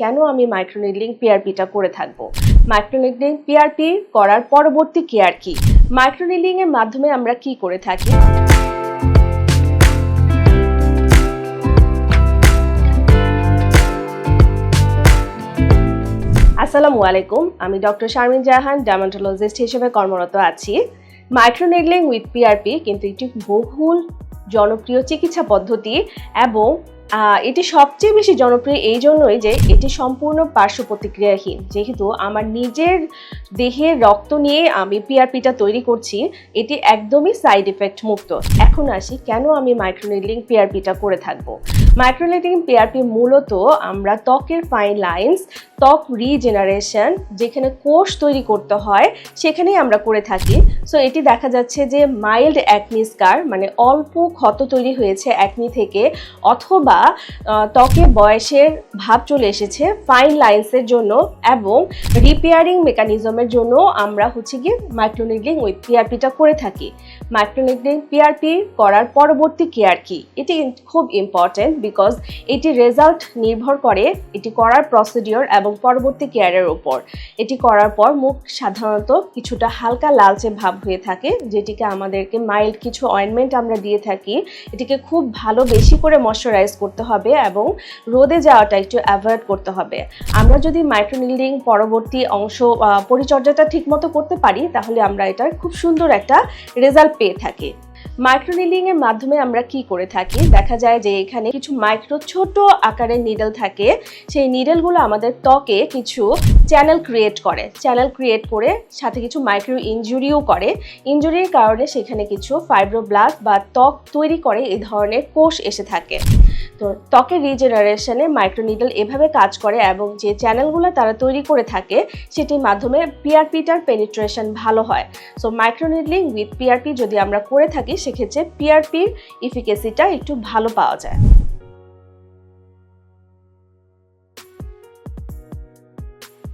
কেন আমি মাইক্রোনিডলিং পিআরপিটা করে থাকব? মাইক্রোনিডলিং পিআরপি করার পরবর্তী কেয়ার কি? মাইক্রোনিডলিং এর মাধ্যমে আমরা কি করে থাকি? আসসালামু আলাইকুম, আমি ডক্টর শারমিন জাহান ডার্মাটোলজিস্ট হিসেবে কর্মরত আছি। মাইক্রোনিডলিং উইথ পিআরপি কিন্তু একটি বহুল জনপ্রিয় চিকিৎসা পদ্ধতি এবং এটি সবচেয়ে বেশি জনপ্রিয় এই জন্যই যে এটি সম্পূর্ণ পার্শ্ব প্রতিক্রিয়াহীন। যেহেতু আমার নিজের দেহের রক্ত নিয়ে আমি পিআরপিটা তৈরি করছি, এটি একদমই সাইড এফেক্ট মুক্ত। এখন আসি কেন আমি মাইক্রোনিডলিং পিআরপিটা করে থাকব? মাইক্রোনিডলিং পিআরপি মূলত আমরা ত্বকের ফাইন লাইন্স ত্বক রিজেনারেশন যেখানে কোষ তৈরি করতে হয়, সেখানেই আমরা করে থাকি। সো এটি দেখা যাচ্ছে যে মাইল্ড অ্যাকনি স্কার মানে অল্প ক্ষত তৈরি হয়েছে অ্যাকনি থেকে, অথবা ত্বকে বয়সের ভাব চলে এসেছে ফাইন লাইন্সের জন্য এবং রিপেয়ারিং মেকানিজমের জন্য আমরা হচ্ছে গিয়ে মাইক্রোনিডলিং উইথ পিআরপিটা করে থাকি। মাইক্রোনিডলিং পিআরপি করার পরবর্তী কেয়ার কি? এটি খুব ইম্পর্টেন্ট বিকজ এটি রেজাল্ট নির্ভর করে এটি করার প্রসিডিওর এবং পরবর্তী কেয়ারের উপর। এটি করার পর মুখ সাধারণত কিছুটা হালকা লালচে ভাব হয়ে থাকে, যেটিকে আমাদেরকে মাইল্ড কিছু অয়েনমেন্ট আমরা দিয়ে থাকি। এটিকে খুব ভালো বেশি করে ময়শ্চারাইজ করতে হবে এবং রোদে যাওয়াটা একটু অ্যাভয়েড করতে হবে। আমরা যদি মাইক্রোনিডিং পরবর্তী অংশ পরিচর্যাটা ঠিকমতো করতে পারি, তাহলে আমরা এটার খুব সুন্দর একটা রেজাল্ট পেয়ে থাকি। মাইক্রোনিডিং এর মাধ্যমে আমরা কি করে থাকি? দেখা যায় যে এখানে কিছু মাইক্রো ছোট আকারের নিডল থাকে। সেই নিডলগুলো আমাদের ত্বকে কিছু চ্যানেল ক্রিয়েট করে। চ্যানেল ক্রিয়েট করে সাথে কিছু মাইক্রো ইনজুরিও করে। ইনজুরির কারণে সেখানে কিছু ফাইব্রোব্লাস্ট বা ত্বক তৈরি করে এই ধরনের কোষ এসে থাকে। তো ত্বকের রিজেনারেশনে মাইক্রোনিডল এভাবে কাজ করে এবং যে চ্যানেলগুলো তারা তৈরি করে থাকে, সেটির মাধ্যমে পিআরপিটার পেনিট্রেশন ভালো হয়। সো মাইক্রোনিডলিং উইথ পিআরপি যদি আমরা করে থাকি সেক্ষেত্রে পিআরপির ইফিকেসিটা একটু ভালো পাওয়া যায়।